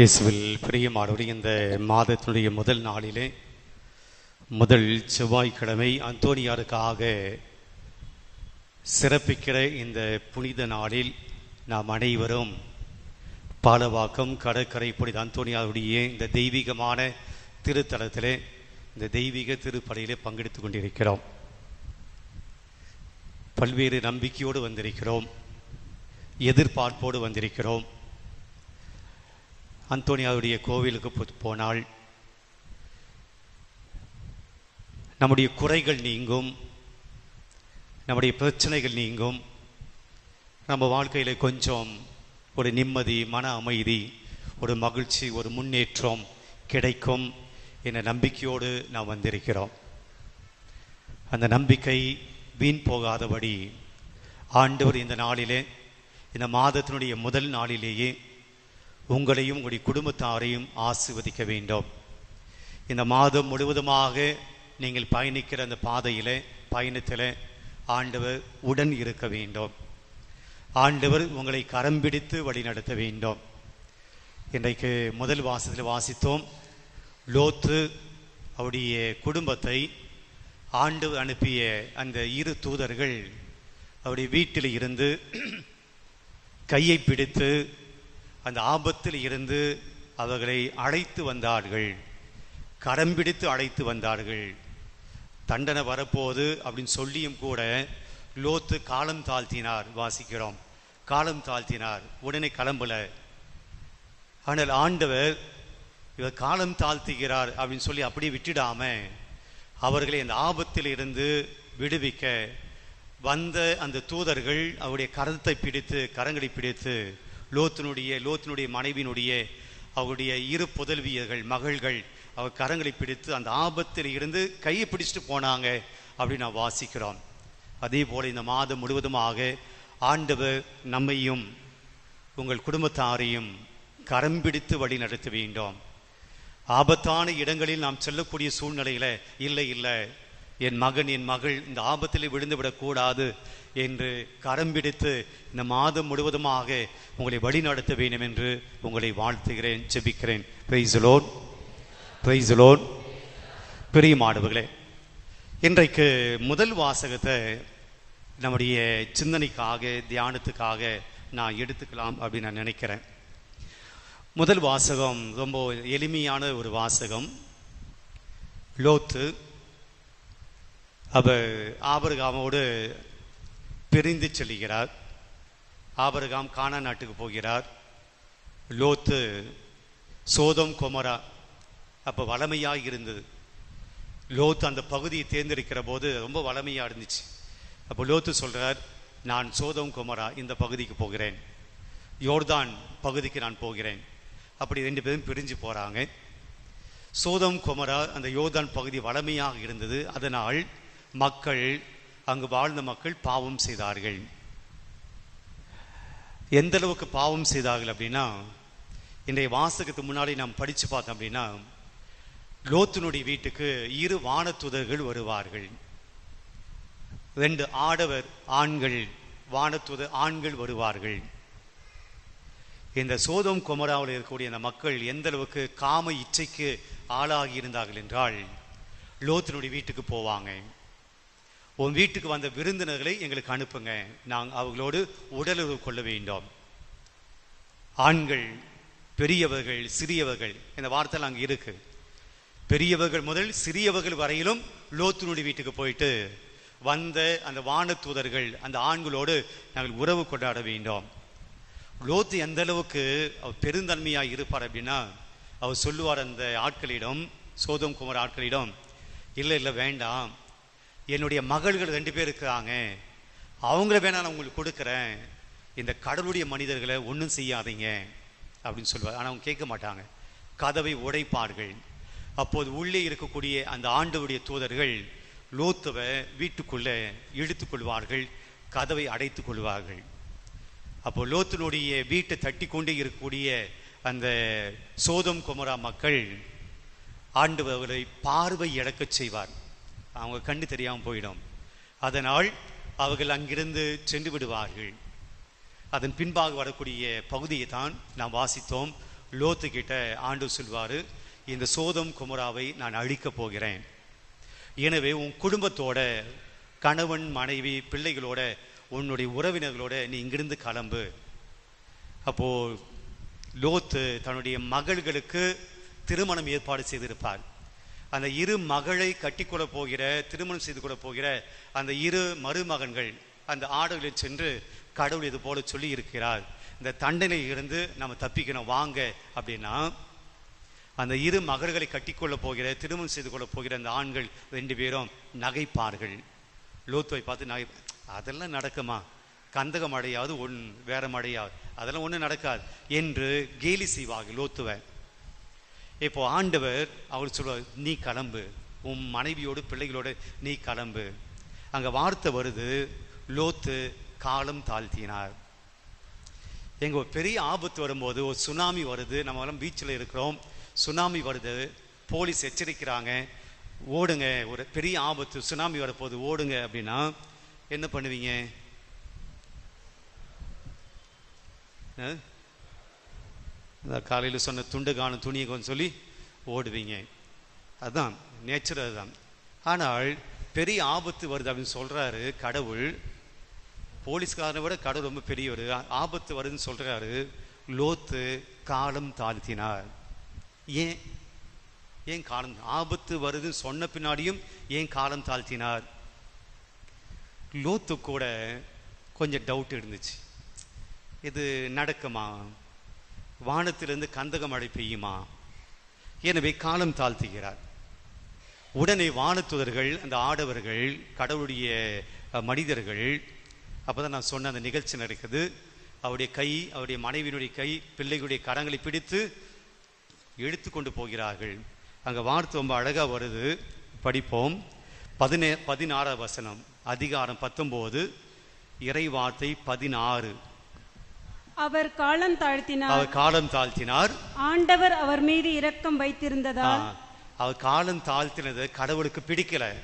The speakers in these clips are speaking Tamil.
இயேசுவில் பிரியமானவர் இந்த மாதத்தினுடைய முதல் நாளிலே முதல் செவ்வாய்க்கிழமை அந்தோனியாருக்காக சிறப்பிக்கிற இந்த புனித நாளில் நாம் அனைவரும் பாலவாக்கம் கடற்கரை புனித அந்தோனியாருடைய இந்த தெய்வீகமான திருத்தலத்திலே இந்த தெய்வீக திருப்படையிலே பங்கெடுத்து கொண்டிருக்கிறோம். பல்வேறு நம்பிக்கையோடு வந்திருக்கிறோம். எதிர்பார்ப்போடு வந்திருக்கிறோம். அந்தோனியாவுடைய கோவிலுக்கு போ- போனால் நம்முடைய குறைகள் நீங்கும் நம்முடைய பிரச்சனைகள் நீங்கும் நம்ம வாழ்க்கையில் கொஞ்சம் ஒரு நிம்மதி மன அமைதி ஒரு மகிழ்ச்சி ஒரு முன்னேற்றம் கிடைக்கும் என்ற நம்பிக்கையோடு நாம் வந்திருக்கிறோம். அந்த நம்பிக்கை வீண் போகாதபடி ஆண்டவர் இந்த நாளிலே இந்த மாதத்தினுடைய முதல் நாளிலேயே உங்களையும் உங்களுடைய குடும்பத்தாரையும் ஆசீர்வதிக்க வேண்டும். இந்த மாதம் முழுவதுமாக நீங்கள் பயணிக்கிற அந்த பாதையில் பயணத்தில் ஆண்டவர் உடன் இருக்க வேண்டும். ஆண்டவர் உங்களை கரம் பிடித்து வழிநடத்த வேண்டும். இன்றைக்கு முதல் வாசத்தில் வாசித்தோம் லோத்து அவருடைய குடும்பத்தை ஆண்டு அனுப்பிய அந்த இரு தூதர்கள் அவருடைய வீட்டில் இருந்து கையை பிடித்து அந்த ஆபத்தில் இருந்து அவர்களை அழைத்து வந்தார்கள். கரம் பிடித்து அழைத்து வந்தார்கள். தண்டனை வரப்போகுது அப்படின்னு சொல்லியும் கூட லோத்து காலம் தாழ்த்தினார் வாசிக்கிறோம். காலம் தாழ்த்தினார். உடனே கிளம்பல. ஆனால் ஆண்டவர் இவர் காலம் தாழ்த்துகிறார் அப்படின்னு சொல்லி அப்படியே விட்டுடாம அவர்களை அந்த ஆபத்தில் இருந்து விடுவிக்க வந்த அந்த தூதர்கள் அவருடைய கரத்தை பிடித்து கரங்களை பிடித்து லோத்தினுடைய லோத்தினுடைய மனைவியினுடைய அவருடைய இரு புதல்வியர்கள் மகள்கள் அவர் கரங்களை பிடித்து அந்த ஆபத்தில் இருந்து கையை பிடிச்சிட்டு போனாங்க அப்படின்னு நான் வாசிக்கிறோம். அதே போல் இந்த மாதம் முழுவதுமாக ஆண்டவர் நம்மையும் உங்கள் குடும்பத்தாரையும் கரம் பிடித்து வழி நடத்த வேண்டும். ஆபத்தான இடங்களில் நாம் செல்லக்கூடிய சூழ்நிலையில் இல்லை இல்லை. என் மகன் என் மகள் இந்த ஆபத்தில் விழுந்து விடக்கூடாது என்று கரம் பிடித்து இந்த மாதம் முழுவதுமாக உங்களை வழி நடத்த வேண்டும் என்று உங்களை வாழ்த்துகிறேன் செபிக்கிறேன் பிரைஸ் லோன் பெரிய மாணவர்களே இன்றைக்கு முதல் வாசகத்தை நம்முடைய சிந்தனைக்காக தியானத்துக்காக நான் எடுத்துக்கலாம் அப்படின்னு நான் நினைக்கிறேன். முதல் வாசகம் ரொம்ப எளிமையான ஒரு வாசகம். லோத்து அவர் ஆபரகாமோடு பிரிந்து செல்கிறார். ஆபரகாம் கானா நாட்டுக்கு போகிறார். லோத்து சோதம் கொமரா அப்போ வளமையாக இருந்தது. லோத்து அந்த பகுதியை தேர்ந்தெடுக்கிற போது ரொம்ப வளமையாக இருந்துச்சு. அப்போ லோத்து சொல்கிறார் நான் சோதம் குமரா இந்த பகுதிக்கு போகிறேன். யோர்தான் பகுதிக்கு நான் போகிறேன். அப்படி ரெண்டு பேரும் பிரிஞ்சு போகிறாங்க சோதம் குமரா அந்த யோர்தான் பகுதி வளமையாக இருந்தது. அதனால் மக்கள் அங்கு வாழ்ந்த மக்கள் பாவம் செய்தார்கள். எந்த அளவுக்கு பாவம் செய்தார்கள் அப்படின்னா இன்றைய வாசகத்துக்கு முன்னாடி நாம் படித்து பார்த்தோம் அப்படின்னா லோத்தினுடைய வீட்டுக்கு இரு வானத்துதர்கள் வருவார்கள். ரெண்டு ஆடவர் ஆண்கள் வானத்துத ஆண்கள் வருவார்கள். இந்த சோதம் குமராவில் இருக்கக்கூடிய அந்த மக்கள் எந்த அளவுக்கு காம இச்சைக்கு ஆளாகி இருந்தார்கள் என்றால் லோத்தினுடைய வீட்டுக்கு போவாங்க. உன் வீட்டுக்கு வந்த விருந்தினர்களை எங்களுக்கு அனுப்புங்க. நாங்கள் அவர்களோடு உடலுறவு கொள்ள வேண்டும். ஆண்கள் பெரியவர்கள் சிறியவர்கள் இந்த வார்த்தை அங்கே இருக்கு. பெரியவர்கள் முதல் சிறியவர்கள் வரையிலும் லோத்தினுடைய வீட்டுக்கு போயிட்டு வந்த அந்த வான தூதர்கள் அந்த ஆண்களோடு நாங்கள் உறவு கொண்டாட வேண்டும். லோத்து எந்த அளவுக்கு அவர் பெருந்தன்மையாக இருப்பார் அப்படின்னா அவர் சொல்லுவார் அந்த ஆட்களிடம் சோதம் குமார் ஆட்களிடம் இல்லை இல்லை வேண்டாம். என்னுடைய மகள்கள் ரெண்டு பேர் இருக்கிறாங்க. அவங்கள வேணா நான் உங்களுக்கு கொடுக்குறேன். இந்த கடவுளுடைய மனிதர்களை ஒன்றும் செய்யாதீங்க. அப்படின்னு சொல்லுவார். ஆனால் அவங்க கேட்க மாட்டாங்க. கதவை உடைப்பார்கள். அப்போது உள்ளே இருக்கக்கூடிய அந்த ஆண்டவுடைய தூதர்கள் லோத்துவை வீட்டுக்குள்ளே இழுத்துக்கொள்வார்கள் கதவை அடைத்து கொள்வார்கள். அப்போ லோத்தினுடைய வீட்டை தட்டி கொண்டே இருக்கக்கூடிய அந்த சோதம் குமரா மக்கள் ஆண்டவர்களை பார்வை இழக்கச் செய்வார் அவங்க கண்ணு தெரியாமல் போயிடும். அதனால் அவர்கள் அங்கிருந்து சென்று விடுவார்கள். அதன் பின்பாக வரக்கூடிய பகுதியை தான் நாம் வாசித்தோம். லோத்து கிட்ட ஆண்டு சொல்வார் இந்த சோதம் குமராவை நான் அழிக்கப் போகிறேன். எனவே உன் குடும்பத்தோட கணவன் மனைவி பிள்ளைகளோட உன்னுடைய உறவினர்களோட நீ இங்கிருந்து கிளம்பு. அப்போ லோத்து தன்னுடைய மகள்களுக்கு திருமணம் ஏற்பாடு செய்திருப்பார். அந்த இரு மகளை கட்டிக்கொள்ள போகிற திருமணம் செய்து கொள்ள போகிற அந்த இரு மருமகன்கள் அந்த ஆடுகளில் சென்று கடவுள் இது போல சொல்லி இருக்கிறார். இந்த தண்டனையில் இருந்து நம்ம தப்பிக்கணும் வாங்க அப்படின்னா அந்த இரு மகள்களை கட்டிக்கொள்ள போகிற திருமணம் செய்து கொள்ள போகிற அந்த ஆண்கள் ரெண்டு பேரும் நகைப்பார்கள். லோத்துவை பார்த்து நகை அதெல்லாம் நடக்குமா? கந்தகம் அடையாது ஒன் வேற அடையாது அதெல்லாம் ஒன்றும் நடக்காது என்று கேலி செய்வாங்க லோத்துவை. இப்போ ஆண்டவர் அவர் சொல்வார் நீ கிளம்பு. உன் மனைவியோடு பிள்ளைகளோடு நீ கிளம்பு. அங்கே வார்த்தை வருது லோத்து காலம் தாழ்த்தினார். எங்கள் ஒரு பெரிய ஆபத்து வரும்போது ஒரு சுனாமி வருது நம்ம எல்லாம் பீச்சில் இருக்கிறோம். சுனாமி வருது போலீஸ் எச்சரிக்கிறாங்க. ஓடுங்க ஒரு பெரிய ஆபத்து சுனாமி வரப்போகுது ஓடுங்க. அப்படின்னா என்ன பண்ணுவீங்க? இந்த காலையில் சொன்ன துண்டு காணும் துணியை கொஞ்சம் சொல்லி ஓடுவீங்க. அதுதான் நேச்சர் அதுதான். ஆனால் பெரிய ஆபத்து வருது அப்படின்னு சொல்கிறாரு கடவுள். போலீஸ்காரனை விட கடவுள் ரொம்ப பெரியவர். ஆபத்து வருதுன்னு சொல்கிறாரு லோத்து காலம் தாழ்த்தினார். ஏன்? ஏன் காலம் ஆபத்து வருதுன்னு சொன்ன பின்னாடியும் ஏன் காலம் தாழ்த்தினார்? லோத்து கூட கொஞ்சம் டவுட் இருந்துச்சு. இது நடக்குமா? வானத்திலிருந்து கந்தக மழை பெய்யுமா? எனவே காலம் தாழ்த்துகிறார். உடனே வானத்துதர்கள் அந்த ஆடவர்கள் கடவுளுடைய மனிதர்கள் மனிதர்கள் அப்பதான் நான் சொன்ன அந்த நிகழ்ச்சி நடக்குது. அவருடைய கை அவருடைய மனைவியினுடைய கை பிள்ளைகளுடைய கரங்களை பிடித்து இழுத்து கொண்டு போகிறார்கள். அங்கே வார்த்தை ரொம்ப அழகாக வருது. படிப்போம். பதினே பதினாறாம் வசனம். அதிகாரம் பத்தொம்போது இறை வார்த்தை பதினாறு. அவர் காலம் தாழ்த்தினார். அவர் காலம் தாழ்த்தினார். ஆண்டவர் அவர் மீது இரக்கம் வைத்திருந்ததால். அவர் காலம் தாழ்த்தினது கடவுளுக்கு பிடிக்கல.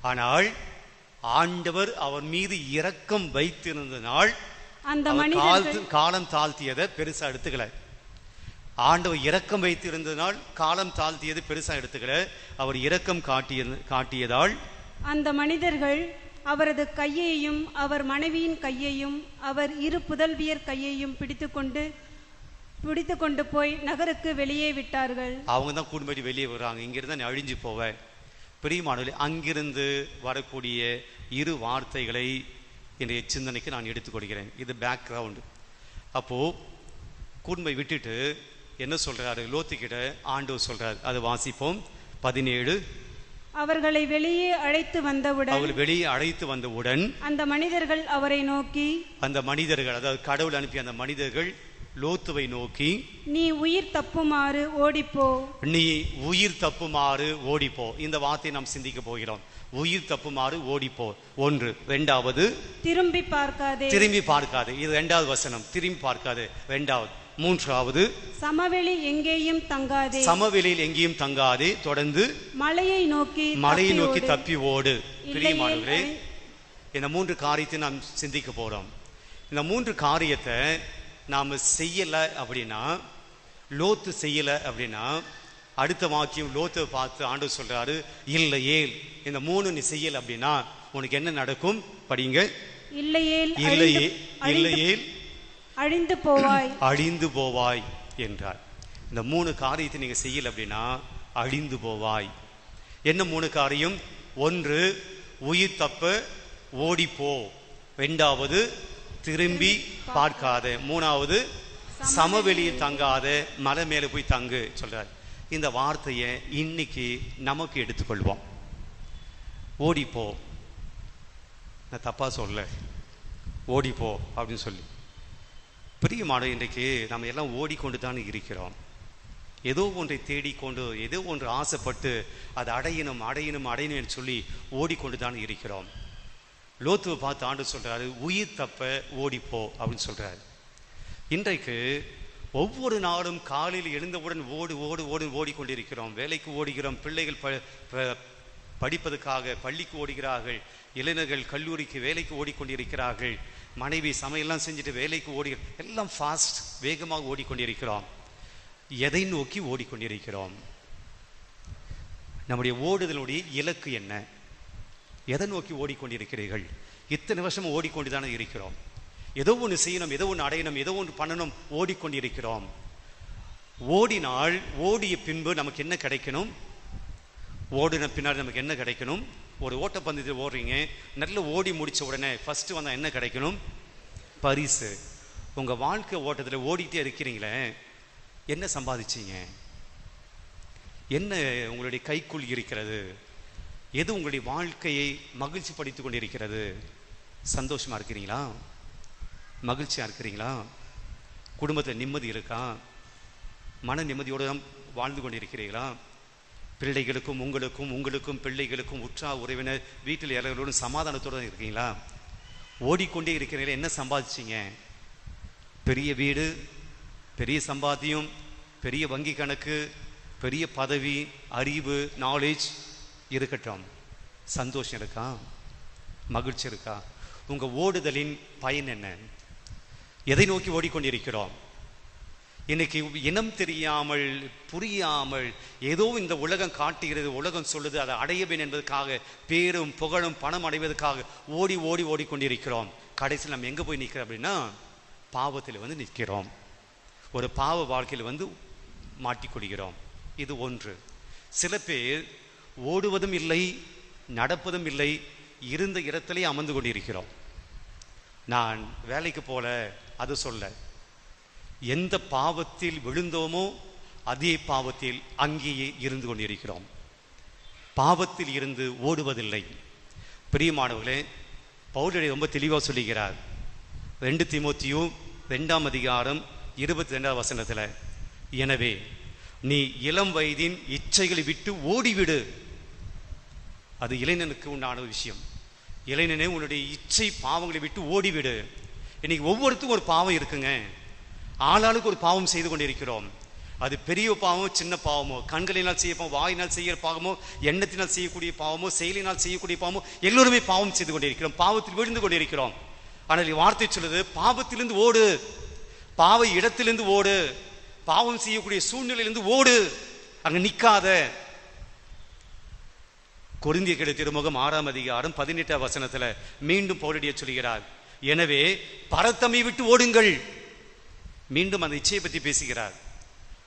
ஆனால் ஆண்டவர் அவர் மீது இரக்கம் வைத்திருந்தனால் அந்த காலத்து- காலம் தாழ்த்தியதை பெருசா எடுத்துக்கல. ஆண்டவர் இரக்கம் வைத்திருந்ததனால் காலம் தாழ்த்தியது பெருசா எடுத்துக்கல. அவர் இரக்கம் காட்டிய காட்டியதால் அந்த மனிதர்கள் அவரது கையையும் அவர் மனைவியின் கையையும் அவர் இரு புதல்வியர் கையையும் பிடித்துக்கொண்டு பிடித்துக்கொண்டு போய் நகருக்கு வெளியே விட்டார்கள். அவங்க தான் குடும்படி வெளியே வர்றாங்க இங்கிருந்து நான் அழிஞ்சு போவேன் பிரியமானவர்களே அங்கிருந்து வரக்கூடிய இரு வார்த்தைகளை என்னுடைய சிந்தனைக்கு நான் எடுத்துக்கொள்கிறேன் இது பேக்ரவுண்டு அப்போது குடும்பை விட்டுட்டு என்ன சொல்கிறாரு லோத்துக்கிட்ட ஆண்டவர் சொல்கிறார் அது வாசிப்போம். பதினேழு அவர்களை வெளியே அழைத்து வந்தவுடன் அவர்கள் வெளியே அழைத்து வந்தவுடன் அந்த மனிதர்கள் அவரை நோக்கி அந்த மனிதர்கள் அதாவது கடவுள் அனுப்பிய அந்த மனிதர்கள் லோத்துவை நோக்கி நீ உயிர் தப்புமாறு ஓடிப்போ. நீ உயிர் தப்புமாறு ஓடிப்போ. இந்த வார்த்தையை நாம் சிந்திக்க போகிறோம். உயிர் தப்புமாறு ஓடிப்போ. ஒன்று. ரெண்டாவது திரும்பி பார்க்காதே. திரும்பி பார்க்காது. இது ரெண்டாவது வசனம். திரும்பி பார்க்காது. ரெண்டாவது மூன்றாவது சமவெளி எங்கேயும் தங்காதே. சமவெளியில் எங்கேயும் தங்காதே தொடர்ந்து மலையை நோக்கி மலையை நோக்கி. தப்பி ஓடு. அழி- இந்த மூன்று காரியத்தை நாம் சிந்திக்க போறோம். இந்த மூன்று காரியத்தை நாம செய்யல அப்படின்னா லோத்து செய்யல அப்படின்னா அடுத்த வாக்கியம் லோத்தை பார்த்து ஆண்டவர் சொல்றாரு இல்லையே இந்த மூணு நீ செய்யல அப்படின்னா உனக்கு என்ன நடக்கும்? படிங்க இல்லையே அழிந்து- இல்லையே அழிந்து போவாய். அழிந்து போவாய் என்றார். இந்த மூணு காரியத்தை நீங்க செய்யல அப்படின்னா அழிந்து போவாய். என்ன மூணு காரியம்? ஒன்று உயிர் தப்பு ஓடிப்போ. ரெண்டாவது திரும்பி பார்க்காத. மூணாவது சமவெளியில் தங்காத மலை மேலே போய் தங்கு சொல்றார். இந்த வார்த்தையை இன்னைக்கு நமக்கு எடுத்துக்கொள்வோம். ஓடிப்போ. நான் தப்பா சொல்ல ஓடிப்போ அப்படின்னு சொல்லி. பிரியமான இன்றைக்கு நம்ம எல்லாம் ஓடிக்கொண்டு தான் இருக்கிறோம். ஏதோ ஒன்றை தேடிக்கொண்டு ஏதோ ஒன்று ஆசைப்பட்டு அதை அடையணும் அடையணும் அடையணும் என்று சொல்லி ஓடிக்கொண்டு தான் இருக்கிறோம். லோத்துவை பார்த்து ஆண்டு சொல்கிறாரு உயிர் தப்ப ஓடிப்போ அப்படின்னு சொல்கிறாரு இன்றைக்கு ஒவ்வொரு நாளும் காலையில் எழுந்தவுடன் ஓடு ஓடு ஓடு ஓடிக்கொண்டிருக்கிறோம். வேலைக்கு ஓடுகிறோம் பிள்ளைகள் ப ப- படிப்பதற்காக பள்ளிக்கு ஓடுகிறார்கள். இளைஞர்கள் கல்லூரிக்கு வேலைக்கு ஓடிக்கொண்டிருக்கிறார்கள். மனைவி சமையல்லாம் செஞ்சுட்டு வேலைக்கு ஓடி எல்லாம் ஃபாஸ்ட் வேகமாக ஓடிக்கொண்டிருக்கிறோம். எதை நோக்கி ஓடிக்கொண்டிருக்கிறோம்? நம்முடைய ஓடுதலுடைய இலக்கு என்ன? எதை நோக்கி ஓடிக்கொண்டிருக்கிறீர்கள்? இத்தனை வருஷம் ஓடிக்கொண்டுதானே இருக்கிறோம். ஏதோ ஒன்று செய்யணும் ஏதோ ஒன்று அடையணும் ஏதோ ஒன்று பண்ணணும் ஓடிக்கொண்டிருக்கிறோம். ஓடினால் ஓடிய பின்பு நமக்கு என்ன கிடைக்கணும்? ஓடின பின்னாடி நமக்கு என்ன கிடைக்கணும்? ஒரு ஓட்டப்பந்தயத்தில் ஓடுறீங்க நல்ல ஓடி முடித்த உடனே ஃபஸ்ட்டு வந்தால் என்ன கிடைக்கணும்? பரிசு. உங்கள் வாழ்க்கை ஓட்டத்தில் ஓடிக்கிட்டே இருக்கிறீங்களே என்ன சம்பாதிச்சீங்க? என்ன உங்களுடைய கைக்குள் இருக்கிறது? எது உங்களுடைய வாழ்க்கையை மகிழ்ச்சி படித்து கொண்டு இருக்கிறது சந்தோஷமாக இருக்கிறீங்களா? மகிழ்ச்சியாக இருக்கிறீங்களா? குடும்பத்தில் நிம்மதி இருக்கா? மன நிம்மதியோடு தான் வாழ்ந்து கொண்டிருக்கிறீர்களா? பிள்ளைகளுக்கும் உங்களுக்கும் உங்களுக்கும் பிள்ளைகளுக்கும் உற்றா உறவினர் வீட்டில் எல்லாரோடும் சமாதானத்தோடு இருக்கீங்களா? ஓடிக்கொண்டே இருக்கிறீங்களா என்ன சம்பாதிச்சீங்க? பெரிய வீடு பெரிய சம்பாத்தியம் பெரிய வங்கி கணக்கு பெரிய பதவி அறிவு நாலேஜ் இருக்கட்டும். சந்தோஷம் இருக்கா? மகிழ்ச்சி இருக்கா? உங்கள் ஓடுதலின் பயன் என்ன? எதை நோக்கி ஓடிக்கொண்டிருக்கிறோம்? இன்னைக்கு இனம் தெரியாமல் புரியாமல் ஏதோ இந்த உலகம் காட்டுகிறது உலகம் சொல்லுது அதை அடையவேன் என்பதற்காக பேரும் புகழும் பணம் அடைவதற்காக ஓடி ஓடி ஓடிக்கொண்டிருக்கிறோம். கடைசியில் நம்ம எங்கே போய் நிற்கிறோம் அப்படின்னா பாவத்தில் வந்து நிற்கிறோம். ஒரு பாவ வாழ்க்கையில் வந்து மாட்டிக்கொள்கிறோம். இது ஒன்று. சில பேர் ஓடுவதும் இல்லை நடப்பதும் இல்லை இருந்த இடத்திலே அமர்ந்து கொண்டிருக்கிறோம். நான் வேலைக்கு போல அது சொல்ல எந்த பாவத்தில் விழுந்தோமோ அதே பாவத்தில் அங்கேயே இருந்து கொண்டிருக்கிறோம். பாவத்தில் இருந்து ஓடுவதில்லை. பிரியமானவர்களே பவுலரை ரொம்ப தெளிவாக சொல்லுகிறார். ரெண்டு திமுத்தியும் ரெண்டாம் அதிகாரம் இருபத்தி ரெண்டாம் வசனத்தில் எனவே நீ இளம் வயதின் இச்சைகளை விட்டு ஓடிவிடு. அது இளைஞனுக்கு உண்டான விஷயம். இளைஞனே உன்னுடைய இச்சை பாவங்களை விட்டு ஓடிவிடு. இன்னைக்கு ஒவ்வொருத்துக்கும் ஒரு பாவம் இருக்குங்க. ஆளாளுக்கு ஒரு பாவம் செய்து கொண்டிருக்கிறோம். அது பெரிய பாவமோ சின்ன பாவமோ கண்களினால் செய்ய பாவம் வாயினால் செய்கிற பாவமோ எண்ணத்தினால் செய்யக்கூடிய பாவமோ செயலினால் செய்யக்கூடிய பாவமோ எல்லோருமே பாவம் செய்து கொண்டிருக்கிறோம். பாவத்தில் விழுந்து கொண்டிருக்கிறோம். ஆனால் வார்த்தை சொல்லுது பாவத்திலிருந்து ஓடு. பாவ இடத்திலிருந்து ஓடு. பாவம் செய்யக்கூடிய சூழ்நிலையிலிருந்து ஓடு. அங்க நிக்காத கொரிந்திய கிடை திருமுகம் ஆறாம் அதிகாரம் பதினெட்டாம் வசனத்துல மீண்டும் பௌரடிய சொல்கிறார் எனவே பரத்தமை விட்டு ஓடுங்கள். மீண்டும் அந்த இச்சையை பற்றி பேசுகிறார்.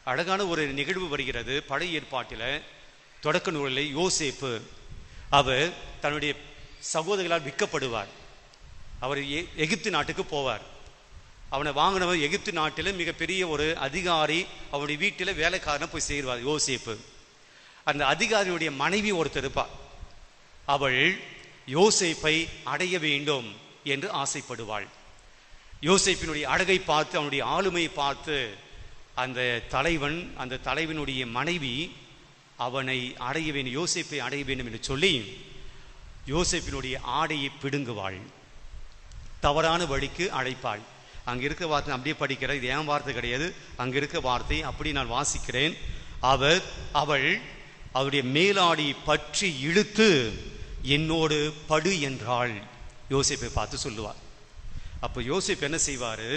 அழகான ஒரு நிகழ்வு வருகிறது. பழைய ஏற்பாட்டில் தொடக்க நூலில் யோசேப்பு அவர் தன்னுடைய சகோதரிகளால் விற்கப்படுவார். அவர் எ- எகிப்து நாட்டுக்கு போவார். அவனை வாங்கினவர் எகிப்து நாட்டில் மிகப்பெரிய ஒரு அதிகாரி அவருடைய வீட்டில் வேலைக்காரனை போய் சேருவார் யோசேப்பு. அந்த அதிகாரியுடைய மனைவி ஒருத்தர் இருப்பார் அவள் யோசேப்பை அடைய வேண்டும் என்று ஆசைப்படுவாள். யோசேப்பினுடைய அழகை பார்த்து அவனுடைய ஆளுமையை பார்த்து அந்த தலைவன் அந்த தலைவனுடைய மனைவி அவனை அடைய வேண்டும் யோசேப்பை அடைய வேண்டும் என்று சொல்லி யோசேப்பினுடைய ஆடையை பிடுங்குவாள். தவறான வழிக்கு அழைப்பாள். அங்கே இருக்க வார்த்தை நான் அப்படியே படிக்கிறேன் இது ஏன் வார்த்தை கிடையாது? அங்கே இருக்க வார்த்தை அப்படி நான் வாசிக்கிறேன். அவர் அவள் அவருடைய மேலாடி பற்றி இழுத்து என்னோடு படு என்றாள். யோசேப்பை பார்த்து சொல்லுவார் அப்போ யோசிப் என்ன செய்வார்?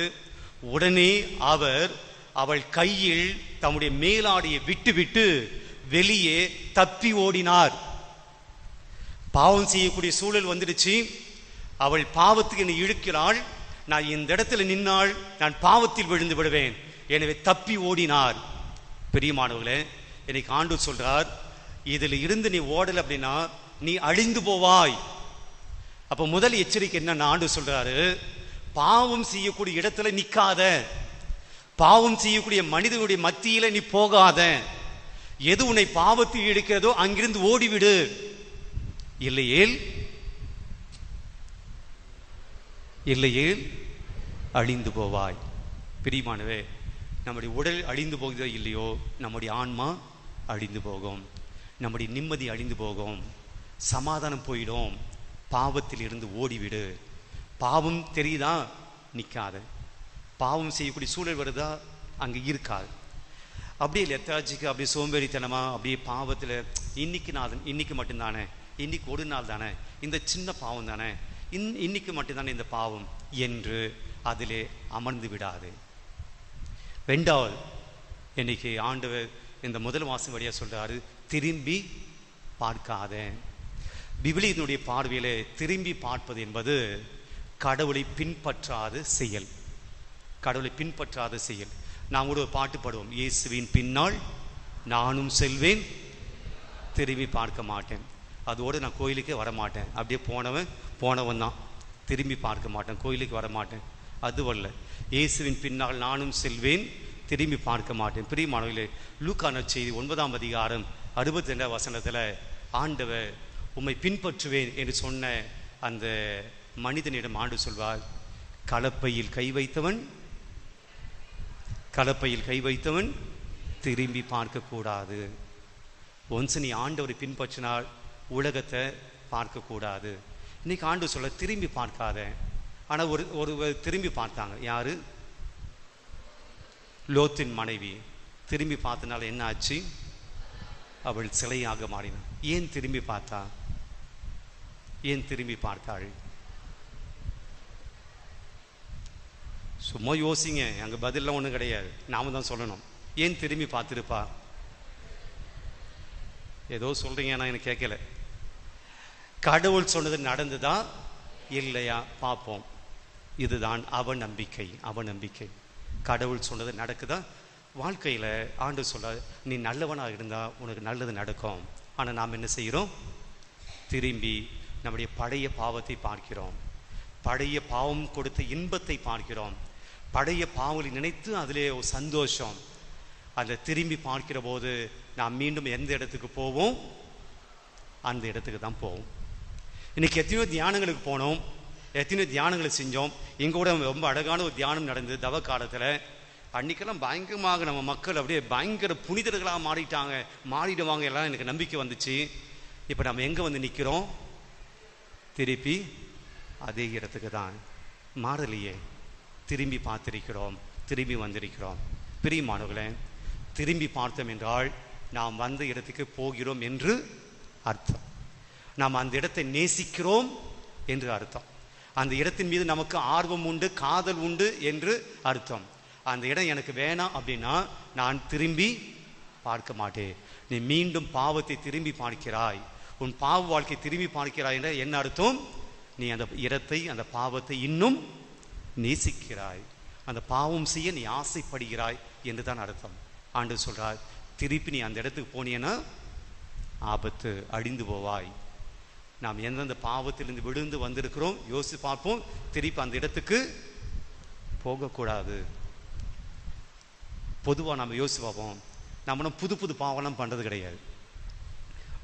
உடனே அவர் அவள் கையில் தம்முடைய மேலாடியை விட்டுவிட்டு வெளியே தப்பி ஓடினார். பாவம் செய்யக்கூடிய சூழல் வந்துடுச்சு. அவள் பாவத்துக்கு என்னை இழுக்கிறாள். நான் இந்த இடத்துல நின்னால் நான் பாவத்தில் விழுந்து விடுவேன். எனவே தப்பி ஓடினார். பெரியமானவர்களே இன்னைக்கு ஆண்டு சொல்றார் இதில் இருந்து நீ ஓடல அப்படின்னா நீ அழிந்து போவாய். அப்போ முதல் எச்சரிக்கை என்னன்னு ஆண்டு சொல்றாரு. பாவம் செய்யக்கூடிய இடத்துல நிற்காத பாவம் செய்யக்கூடிய மனிதனுடைய மத்தியில நீ போகாத. எது உன்னை பாவத்தில் இழுக்கிறதோ அங்கிருந்து ஓடிவிடு. இல்லையேல் இல்லையேல் அழிந்து போவாய். பிரியமானவே நம்முடைய உடல் அழிந்து போகுதோ இல்லையோ நம்முடைய ஆன்மா அழிந்து போகும். நம்முடைய நிம்மதி அழிந்து போகும். சமாதானம் போயிடும். பாவத்தில் இருந்து ஓடிவிடு. பாவம் தெரியுதா? நிற்காத பாவம் செய்யக்கூடிய சூழல் வருதா? அங்கே இருக்காது. அப்படியே லெத்தாஜிக்கு அப்படியே சோம்பேறித்தனமா அப்படியே பாவத்தில் இன்னைக்கு நாள் இன்னைக்கு மட்டும்தானே? இன்னைக்கு ஒரு நாள் தானே? இந்த சின்ன பாவம் தானே? இன் இன்னைக்கு மட்டும்தானே இந்த பாவம்? என்று அதிலே அமர்ந்து விடாது. ரெண்டாவது இன்னைக்கு ஆண்டவர் இந்த முதல் மாதம் வழியாக சொல்கிறாரு திரும்பி பார்க்காத. பிபிலியினுடைய பார்வையில் திரும்பி பார்ப்பது என்பது கடவுளை பின்பற்றாத செயல். கடவுளை பின்பற்றாத செயல். நாம் கூட ஒரு பாட்டு பாடுவோம். இயேசுவின் பின்னால் நானும் செல்வேன். திரும்பி பார்க்க மாட்டேன். அதோடு நான் கோயிலுக்கே வர மாட்டேன். அப்படியே போனவன் போனவன் தான். திரும்பி பார்க்க மாட்டேன். கோயிலுக்கு வர மாட்டேன். அதுவல்ல இயேசுவின் பின்னால் நானும் செல்வேன். திரும்பி பார்க்க மாட்டேன். பிரியமானவர்களே லூக்கான செய்தி ஒன்பதாம் அதிகாரம் அறுபத்தி ரெண்டாம் வசனத்தில் ஆண்டவர் உம்மை பின்பற்றுவேன் என்று சொன்ன அந்த மனிதனிடம் ஆண்டு சொல்வார் கலப்பையில் கை வைத்தவன் கலப்பையில் கை வைத்தவன் திரும்பி பார்க்கக்கூடாது. ஒன்ஸ் நீ ஆண்டவரை பின்பற்றினால் உலகத்தை பார்க்கக்கூடாது. இன்னைக்கு ஆண்டு சொல்ல திரும்பி பார்க்காத. ஆனால் ஒரு ஒரு திரும்பி பார்த்தாங்க. யாரு? லோத்தின் மனைவி. திரும்பி பார்த்தனால என்ன ஆச்சு? அவள் சிலையாக மாறினான் ஏன் திரும்பி பார்த்தா? ஏன் திரும்பி பார்த்தாள்? சும்மா யோசிங்க அங்கே பதிலெலாம் ஒன்றும் கிடையாது. நாம தான் சொல்லணும். ஏன் திரும்பி பார்த்துருப்பா? ஏதோ சொல்றீங்க நான் எனக்கு கேட்கல. கடவுள் சொன்னது நடந்துதா? இல்லையா? பார்ப்போம். இதுதான் அவ நம்பிக்கை அவ நம்பிக்கை கடவுள் சொன்னது நடக்குதா? வாழ்க்கையில் ஆண்டு சொல்ல நீ நல்லவனாக இருந்தால் உனக்கு நல்லது நடக்கும். ஆனால் நாம் என்ன செய்கிறோம்? திரும்பி நம்முடைய பழைய பாவத்தை பார்க்கிறோம். பழைய பாவம் கொடுத்த இன்பத்தை பார்க்கிறோம். பழைய பாவங்களை நினைத்து அதிலே ஒரு சந்தோஷம். அதில் திரும்பி பார்க்கிற போது நாம் மீண்டும் எந்த இடத்துக்கு போவோம்? அந்த இடத்துக்கு தான் போவோம். இன்னைக்கு எத்தனையோ தியானங்களுக்கு போனோம். எத்தனையோ தியானங்களை செஞ்சோம். எங்க கூட ரொம்ப அழகான ஒரு தியானம் நடந்தது தவ காலத்தில் அன்னைக்கெல்லாம் பயங்கரமாக நம்ம மக்கள் அப்படியே பயங்கர புனிதர்களாக மாறிட்டாங்க. மாறிடுவாங்க எல்லாம் எனக்கு நம்பிக்கை வந்துச்சு. இப்போ நம்ம எங்கே வந்து நிற்கிறோம் திருப்பி அதே இடத்துக்கு தான். மாறலையே. திரும்பி பார்த்திருக்கிறோம் திரும்பி வந்திருக்கிறோம். பிரியமானவர்களே திரும்பி பார்த்தோம் என்றால் நாம் வந்த இடத்துக்கு போகிறோம் என்று அர்த்தம். நாம் அந்த இடத்தை நேசிக்கிறோம் என்று அர்த்தம். அந்த இடத்தின் மீது நமக்கு ஆர்வம் உண்டு காதல் உண்டு என்று அர்த்தம். அந்த இடம் எனக்கு வேணாம் அப்படின்னா நான் திரும்பி பார்க்க மாட்டேன். நீ மீண்டும் பாவத்தை திரும்பி பார்க்கிறாய். உன் பாவ வாழ்க்கை திரும்பி பார்க்கிறாய் என்ற என்ன அர்த்தம்? நீ அந்த இடத்தை அந்த பாவத்தை இன்னும் நேசிக்கிறாய். அந்த பாவம் செய்ய நீ ஆசைப்படுகிறாய் என்று தான் அர்த்தம். ஆண்டு சொல்கிறார் திருப்பி நீ அந்த இடத்துக்கு போனீங்கன்னா ஆபத்து அழிந்து போவாய். நாம் எந்தெந்த பாவத்திலிருந்து விழுந்து வந்திருக்கிறோம் யோசித்து பார்ப்போம். திருப்பி அந்த இடத்துக்கு போகக்கூடாது. பொதுவாக நம்ம யோசிச்சு பார்ப்போம். நம்மளும் புது புது பாவம்லாம் பண்ணுறது கிடையாது.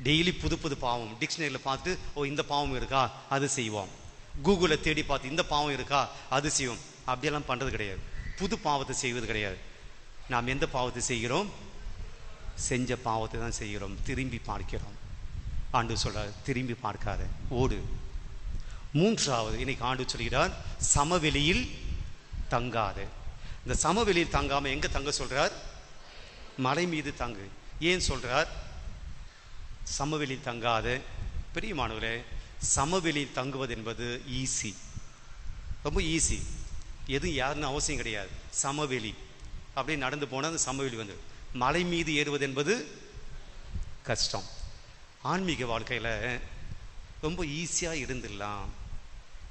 டெய்லி புது புது பாவம் டிக்ஷனரியில் பார்த்து ஓ இந்த பாவம் இருக்கா? அது செய்வோம். கூகுளில் தேடி பார்த்து இந்த பாவம் இருக்கா? அது செய்வோம் அப்படியெல்லாம் பண்ணுறது கிடையாது. புது பாவத்தை செய்வது கிடையாது. நாம் எந்த பாவத்தை செய்கிறோம்? செஞ்ச பாவத்தை தான் செய்கிறோம். திரும்பி பார்க்கிறோம். ஆண்டு சொல்கிறார் திரும்பி பார்க்காத ஓடு. மூன்றாவது இன்னைக்கு ஆண்டு சொல்கிறார் சமவெளியில் தங்காது. இந்த சமவெளியில் தங்காமல் எங்கே தங்க சொல்கிறார் மலை மீது தங்கு. ஏன் சொல்கிறார் சமவெளியில் பெரிய மாணவர்களே சமவெளியில் தங்குவது என்பது ஈஸி ரொம்ப ஈஸி எதுவும் யாருன்னு அவசியம் கிடையாது. சமவெளி. அப்படியே நடந்து போனால் அந்த சமவெளி வந்து மலை மீது ஏறுவது என்பது கஷ்டம். ஆன்மீக வாழ்க்கையில் ரொம்ப ஈஸியாக இருந்துடலாம்.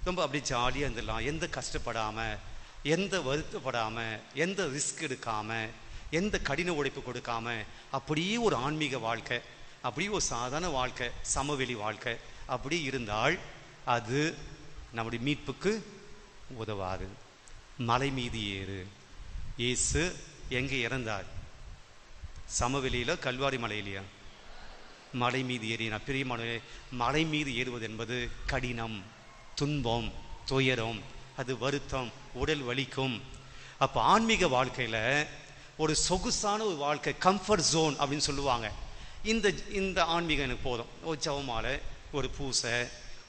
ரொம்ப அப்படி ஜாலியாக இருந்துடலாம். எந்த கஷ்டப்படாமல் எந்த வருத்தப்படாமல் எந்த ரிஸ்க் எடுக்காமல் எந்த கடின உழைப்பு கொடுக்காம அப்படியே ஒரு ஆன்மீக வாழ்க்கை அப்படியே ஒரு சாதாரண வாழ்க்கை சமவெளி வாழ்க்கை. அப்படி இருந்தால் அது நம்முடைய மீட்புக்கு உதவாது. மலை மீது ஏறு. இயேசு எங்கே இறந்தார்? சமவெளியில் கல்வாரி மலையிலையா? மலை மீது ஏறினார். பிரியமானவரே மலை மீது ஏறுவது என்பது கடினம் துன்பம் துயரம் அது வருத்தம் உடல் வலிக்கும். அப்போ ஆன்மீக வாழ்க்கையில் ஒரு சொகுசான ஒரு வாழ்க்கை கம்ஃபர்ட் ஜோன் அப்படின்னு சொல்லுவாங்க. இந்த இந்த ஆன்மீகம் எனக்கு போதும். ஒரு ஜவமாலை ஒரு பூசை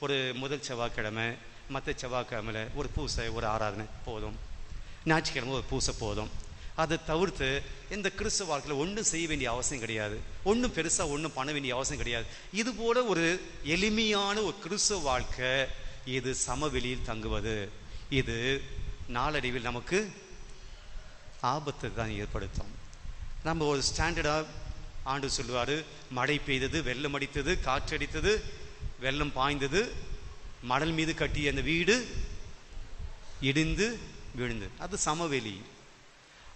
ஒரு முதல் செவ்வாய்க்கிழமை மற்ற செவ்வாய்க்கிழமையில் ஒரு பூசை ஒரு ஆராதனை போதும். ஞாயிற்றுக்கிழமை ஒரு பூசை போதும். அதை தவிர்த்து இந்த கிறிஸ்துவ வாழ்க்கையில் ஒன்றும் செய்ய வேண்டிய அவசியம் கிடையாது. ஒன்றும் பெருசாக ஒன்றும் பண்ண வேண்டிய அவசியம் கிடையாது. இது போல ஒரு எளிமையான ஒரு கிறிஸ்துவ வாழ்க்கை இது சமவெளியில் தங்குவது. இது நாளடைவில் நமக்கு ஆபத்தை தான் ஏற்படுத்தும். நம்ம ஒரு ஸ்டாண்டர்டாக ஆண்டு சொல்லுவார் மழை பெய்தது வெள்ளம் அடித்தது காற்றடித்தது வெள்ளம் பாய்ந்தது. மணல் மீது கட்டிய அந்த வீடு இடிந்து விழுந்து அது சமவெளி.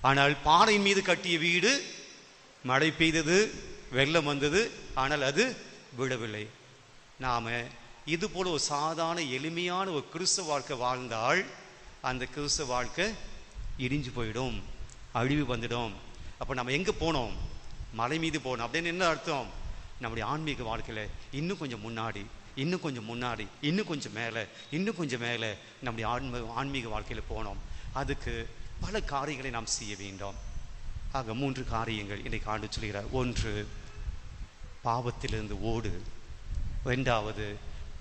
ஆனால் பாறை மீது கட்டிய வீடு மழை பெய்தது வெள்ளம் வந்தது ஆனால் அது விழவில்லை நாம் இது போல ஒரு சாதாரண எளிமையான ஒரு கிறிஸ்தவ வாழ்க்கை வாழ்ந்தால் அந்த கிறிஸ்தவ வாழ்க்கை இடிஞ்சு போயிடும் அழிவு வந்துடும். அப்போ நம்ம எங்கே போனோம்? மலை மீது போனோம். அப்படின்னு என்ன அர்த்தம்? நம்முடைய ஆன்மீக வாழ்க்கையில் இன்னும் கொஞ்சம் முன்னாடி இன்னும் கொஞ்சம் முன்னாடி இன்னும் கொஞ்சம் மேலே இன்னும் கொஞ்சம் மேலே நம்முடைய ஆன்ம ஆன்மீக வாழ்க்கையில் போனோம். அதுக்கு பல காரியங்களை நாம் செய்ய வேண்டும். ஆக மூன்று காரியங்கள் இன்றைக்கு ஆண்டு சொல்கிறார் ஒன்று பாவத்திலிருந்து ஓடு. ரெண்டாவது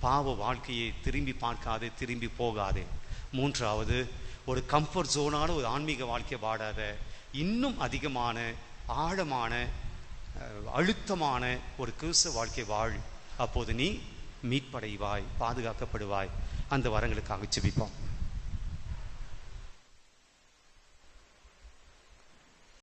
பாவ வாழ்க்கையை திரும்பி பார்க்காதே திரும்பி போகாதே. மூன்றாவது ஒரு கம்ஃபர்ட் ஜோனான ஒரு ஆன்மீக வாழ்க்கையை வாடாத இன்னும் அதிகமான ஆழமான அழுத்தமான ஒரு கிறிஸ்த வாழ்க்கை வாழ். அப்போது நீ மீட்படைவாய் பாதுகாக்கப்படுவாய். அந்த வரங்களுக்காக ஜெபிப்போம்.